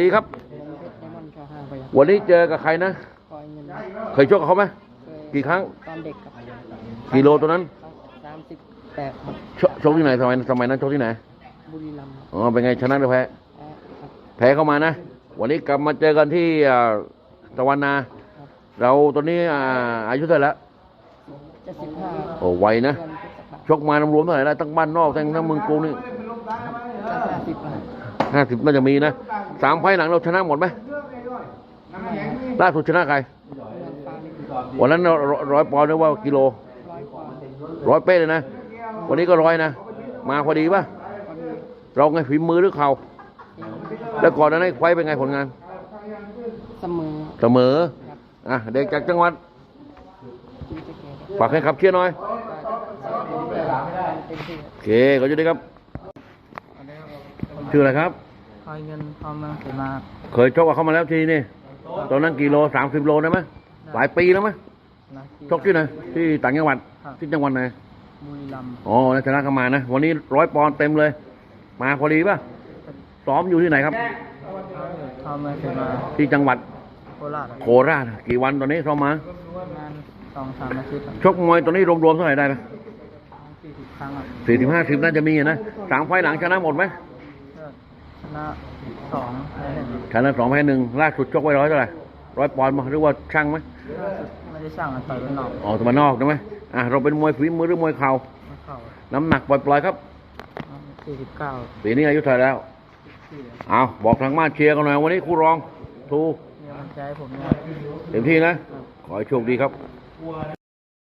ดีครับเพชรไดมอนด์ชอห้าไปครับ วันนี้เจอกับใครนะคอยเงินเคยชกกับเขาไหมเคยกี่ครั้งตอนเด็กกับกี่โลตัวนั้นสามสิบแปดครับชกชกที่ไหนสมัยสมัยนั้นชกที่ไหนบุรีรัมย์ครับอ๋อเป็นไงชนะหรือแพ้แพ้ครับแพ้เข้ามานะ วันนี้กลับมาเจอกันที่อ่าตะวันนาครับเราตอนนี้อ่าอายุเท่าไหร่แล้วเจ็ดสิบห้าโอ้ไวนะเดือนพฤษภาชกมารวมๆเท่าไหร่แล้วตั้งบ้านนอกทั้งทั้งเมืองกรุงนี่จะห้า สิบครับห้าสิบน่าจะมีนะสามไฟล์หลังเราชนะหมดไหมล่าสุดชนะใครเมืองฟ้านี่วันนั้นเราร้อยปอนด์เรียกว่ากิโลร้อยกว่าร้อยเป๊ะเลยนะ วันนี้ก็ร้อยนะ มาพอดีป่ะพอดีเราไงฝีมือหรือเข่าเองแล้วก่อนหนั้นไอ้ไฟล์เป็นไงผลงาน เสมอ เสมอครับอะ เด็กจากจังหวัดที่จะเกตฝากให้ขับเชียร์หน่อยเต็มที่โอเค ก็จะได้ครับ ชื่ออะไรครับคอยเงินพอเมืองเสมาเคยชกกับเขามาแล้วทีนี่ตอนนั้นกี่โลสามสิบโลได้ไหมหลายปีแล้วไหมนะชกที่ไหนที่ต่างจังหวัดที่จังหวัดไหนบุรีรัมย์อ๋อแล้วชนะเข้ามานะ วันนี้ร้อยปอนด์เต็มเลย มาพอดีป่ะซ้อมอยู่ที่ไหนครับพอเมืองเสมาที่จังหวัดโคราชโคราชกี่วันตอนนี้ซ้อมมาประมาณสองสามอาทิตย์ครับชกมวยตอนนี้รวมๆเท่าไหร่ได้ไหมสี่สิบครั้งครับสี่สิบห้าสิบน่าจะมีอะนะสามไฟล์หลังชนะหมดไหมก็ ชนะสองแพ้หนึ่งชนะสองแพ้หนึ่งล่าสุดชกไว้ร้อยเท่าไหร่ร้อยปอนด์มาหรือว่าช่างไหมไม่ได้สั่งกันต่อยกันหนอกอ๋อตัวมานอกใช่ไหมอะเราเป็นมวยฝีมือหรือมวยเข่าไม่เข้าน้ำหนักปล่อยๆครับสี่สิบเก้าปีนี้อายุเท่าไหร่แล้วสี่เอาบอกทางบ้านเชียร์กันหน่อยวันนี้ครูรองทูมีกำลังใจให้ผมเนี่ยเต็มที่นะ ขอให้โชคดีครับ